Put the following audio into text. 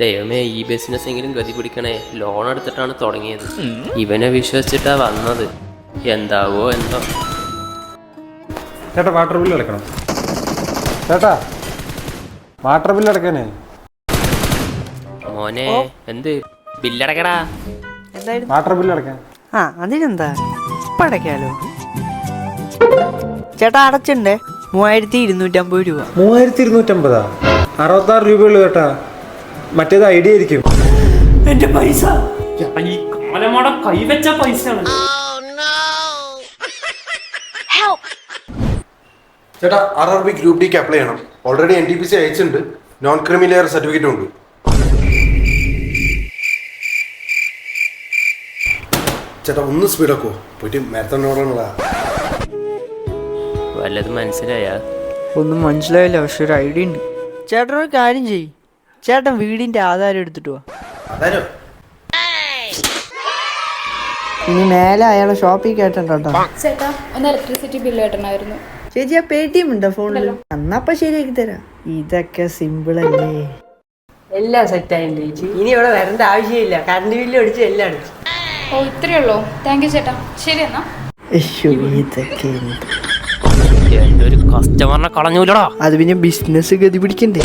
ദൈവമേ ഈ ബിസിനസ് എങ്കിലും ഗതി പിടിക്കണേ. ലോൺ എടുത്തിട്ടാണ് തുടങ്ങിയത്. ഇവനെ വിശ്വസിച്ചിട്ടാ വന്നത്. എന്താവോ എന്തോ. ചേട്ടാ വാട്ടർ ബില്ല് അടക്കണം ചേട്ടാ വാട്ടർ ബില്ല് അടക്കണേ മോനെ എന്ത്? ബില്ലടക്കടാ വാട്ടർ ബില്ല് അടക്കാൻ ആ അതിനെന്താ? ഇപ്പം അടയ്ക്കാലോ. ചേട്ടാ അടച്ചിണ്ടേ മൂവായിരത്തി ഇരുന്നൂറ്റമ്പത് രൂപ. മൂവായിരത്തി ഇരുന്നൂറ്റമ്പതാ? അറുപത്താറ് രൂപയുള്ളൂ ചേട്ടാ. മറ്റേത് ഐഡിയ ആയിരിക്കും. എന്റെ പൈസ. ഈ കാലമോടെ കൈവച്ച പൈസയാണ്. ചേട്ടാ ആർ ആർ ബി ഗ്രൂപ്പ് ഡിക്ക് അപ്ലൈ ചെയ്യണം. Already N T P C അയച്ചിട്ടുണ്ട്. നോൺ ക്രിമി ലെയർ സർട്ടിഫിക്കറ്റും ഉണ്ട്. ചേട്ടാ ഒന്ന് സ്പീഡാക്കോ പോയിട്ട് മാരത്തൺ ഓടാനുള്ള വല്ലതും മനസ്സിലായാ? ഒന്നും മനസ്സിലായില്ല പക്ഷെ ഒരു ഐഡിയ ഉണ്ട്. ചേട്ടനൊരു ഒരു കാര്യം ചെയ്യ്. ചേട്ടൻ വീടിന്റെ ആധാരം എടുത്തിട്ട് വാ. ഇനി മേലെ അയാളെ ഷോപ്പിംഗ് കേട്ടോ. ചേട്ടാ ഒന്ന് ഇലക്ട്രിസിറ്റി ബില്ല് കെട്ടണമായിരുന്നു. ചേച്ചി ആ പേടിഎം ഉണ്ടോ ഫോണിൽ അന്നപ്പ ശരിയാക്കി തരാം. ഇതൊക്കെ സിമ്പിൾ അല്ലേ? എല്ലാം സെറ്റ് ആയിട്ടുണ്ട് ചേച്ചി. ഇനി ഇവിടെ വരേണ്ട ആവശ്യമില്ല. കറണ്ട് ബില്ല് അടിച്ച് എല്ലാം അടിച്ചു. ഓ ഇത്രയേ ഉള്ളൂ. താങ്ക് യു ചേട്ടാ. ശരി എന്നാ. ഇതൊക്കെ എന്ത്? ഒരു കസ്റ്റമറിനെ കളഞ്ഞൂലടാ അത് പിന്നെ ബിസിനസ് ഗതി പിടിക്കണ്ടേ?